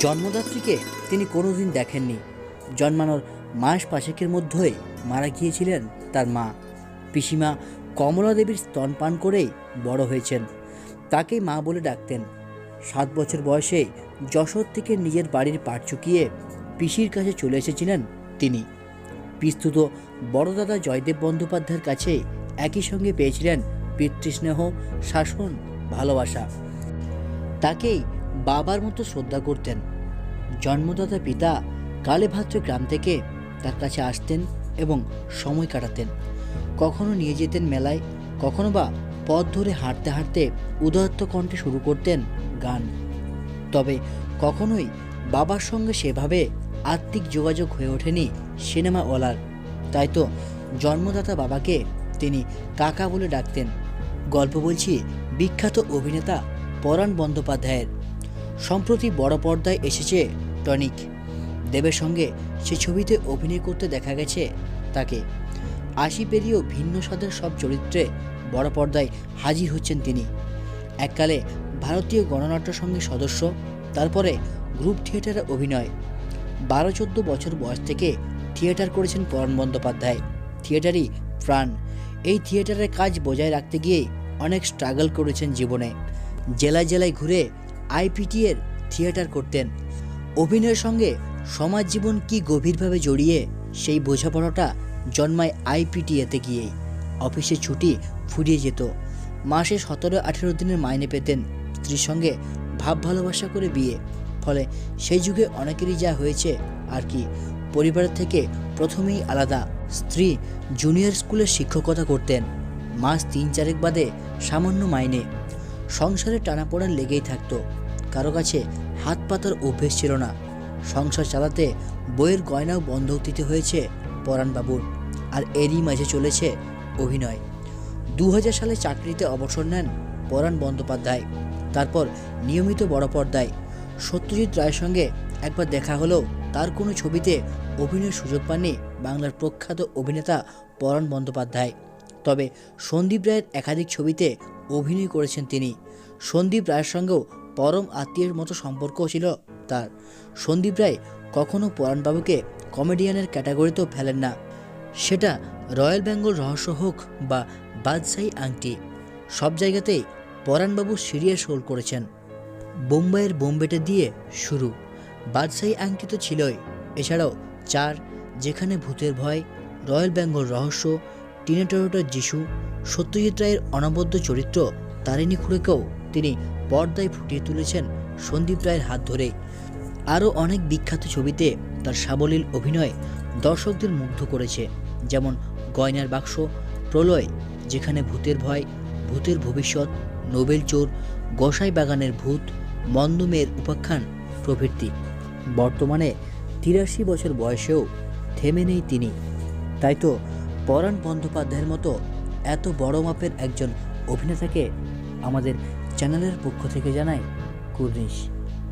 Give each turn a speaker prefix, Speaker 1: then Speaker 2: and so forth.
Speaker 1: জন্মদাত্রীকে তিনি কোনোদিন দেখেননি। জন্মানোর মাস পাশেকের মধ্যেই মারা গিয়েছিলেন তার মা। পিসিমা কমলা দেবীর স্তনপান করেই বড় হয়েছেন। তাকেই মা বলে ডাকতেন। সাত বছর বয়সে যশোর থেকে নিজের বাড়ির পাট চুকিয়ে পিসির কাছে চলে এসেছিলেন তিনি। পিস্তুত বড় দাদা জয়দেব বন্দ্যোপাধ্যায়ের কাছে একই সঙ্গে পেয়েছিলেন পিতৃস্নেহ, শাসন, ভালোবাসা। তাকেই বাবার মতো শ্রদ্ধা করতেন। জন্মদাতা পিতা কালেভাদ্র গ্রাম থেকে তার কাছে আসতেন এবং সময় কাটাতেন। কখনো নিয়ে যেতেন মেলায়, কখনো বা পথ ধরে হাঁটতে হাঁটতে উদাত্ত কণ্ঠে শুরু করতেন গান। তবে কখনোই বাবার সঙ্গে সেভাবে আত্মিক যোগাযোগ হয়ে ওঠেনি সিনেমাওয়ালার। তাই তো জন্মদাতা বাবাকে তিনি কাকা বলে ডাকতেন। গল্প বলছি বিখ্যাত অভিনেতা পরাণ বন্দ্যোপাধ্যায়ের। সম্প্রতি বড় পর্দায় এসেছে টনিক। দেবের সঙ্গে সে ছবিতে অভিনয় করতে দেখা গেছে তাকে। আশি পেরিয়েও ভিন্ন স্বাদের সব চরিত্রে বড় পর্দায় হাজির হচ্ছেন তিনি। এককালে ভারতীয় গণনাট্য সঙ্গে সদস্য, তারপরে গ্রুপ থিয়েটারে অভিনয়। বারো চোদ্দ বছর বয়স থেকে থিয়েটার করেছেন পরাণ বন্দ্যোপাধ্যায়। থিয়েটারই প্রাণ। এই থিয়েটারের কাজ বজায় রাখতে গিয়ে অনেক স্ট্রাগল করেছেন জীবনে। জেলায় জেলায় ঘুরে আইপিটি এর থিয়েটার করতেন। অভিনয়ের সঙ্গে সমাজ জীবন কি গভীরভাবে জড়িয়ে, সেই বোঝাপড়াটা জন্মায় আইপিটিএতে গিয়েই অফিসে ছুটি ফুরিয়ে যেত। মাসে সতেরো, আঠেরো দিনের মাইনে পেতেন স্ত্রীর সঙ্গে ভাব ভালোবাসা করে বিয়ে। ফলে সেই যুগে অনেকেরই যা হয়েছে আর কি। পরিবারের থেকে প্রথমেই আলাদা। স্ত্রী জুনিয়র স্কুলে শিক্ষকতা করতেন। মাস তিন চারেক বাদে সামান্য মাইনে। সংসারে টানাপোড়ান লেগেই থাকতো। কারও কাছে হাত পাতার অভ্যেস ছিল না। সংসার চালাতে বইয়ের গয়নাও বন্ধক দিতে হয়েছে পরাণবাবুর, আর এরই মাঝে চলেছে অভিনয়। দু হাজার সালে চাকরিতে অবসর নেন পরাণ বন্দ্যোপাধ্যায়। তারপর নিয়মিত বড় পর্দায়। সত্যজিৎ রায়ের সঙ্গে একবার দেখা হলেও তার কোনো ছবিতে অভিনয়ের সুযোগ পাননি বাংলার প্রখ্যাত অভিনেতা পরাণ বন্দ্যোপাধ্যায়। তবে সন্দীপ রায়ের একাধিক ছবিতে অভিনয় করেছেন তিনি। সন্দীপ রায়ের সঙ্গেও পরম আত্মীয়ের মতো সম্পর্ক ছিল তার। সন্দীপ রায় কখনো পরাণবাবুকে কমেডিয়ানের ক্যাটাগরিতেও ফেলেন না। সেটা রয়্যাল বেঙ্গল রহস্য হোক বা বাদশাহী আংটি, সব জায়গাতেই পরাণবাবু সিরিয়াস রোল করেছেন। বোম্বাইয়ের বোম্বেটা দিয়ে শুরু। বাদশাহী আংটি তো ছিলই। এছাড়াও চার, যেখানে ভূতের ভয়, রয়্যাল বেঙ্গল রহস্য টিনেটরোটার যিশু, সত্যজিৎ রায়ের অনবদ্য চরিত্র তারিণী খুঁড়েকেও তিনি পর্দায় ফুটিয়ে তুলেছেন সন্দীপ রায়ের হাত ধরে। আরও অনেক বিখ্যাত ছবিতে তার সাবলীল অভিনয় দর্শকদের মুগ্ধ করেছে, যেমন গয়নার বাক্স, প্রলয়, যেখানে ভূতের ভয়, ভূতের ভবিষ্যৎ, নোবেল চোর, গোসাই বাগানের ভূত মন্দমের উপাখ্যান প্রভৃতি। বর্তমানে তিরাশি বছর বয়সেও থেমে নেই তিনি। তাই তো পরাণ বন্দ্যোপাধ্যায়ের মতো এত বড় মাপের একজন অভিনেতাকে আমাদের চ্যানেলের পক্ষ থেকে জানায় কুর্নিশ।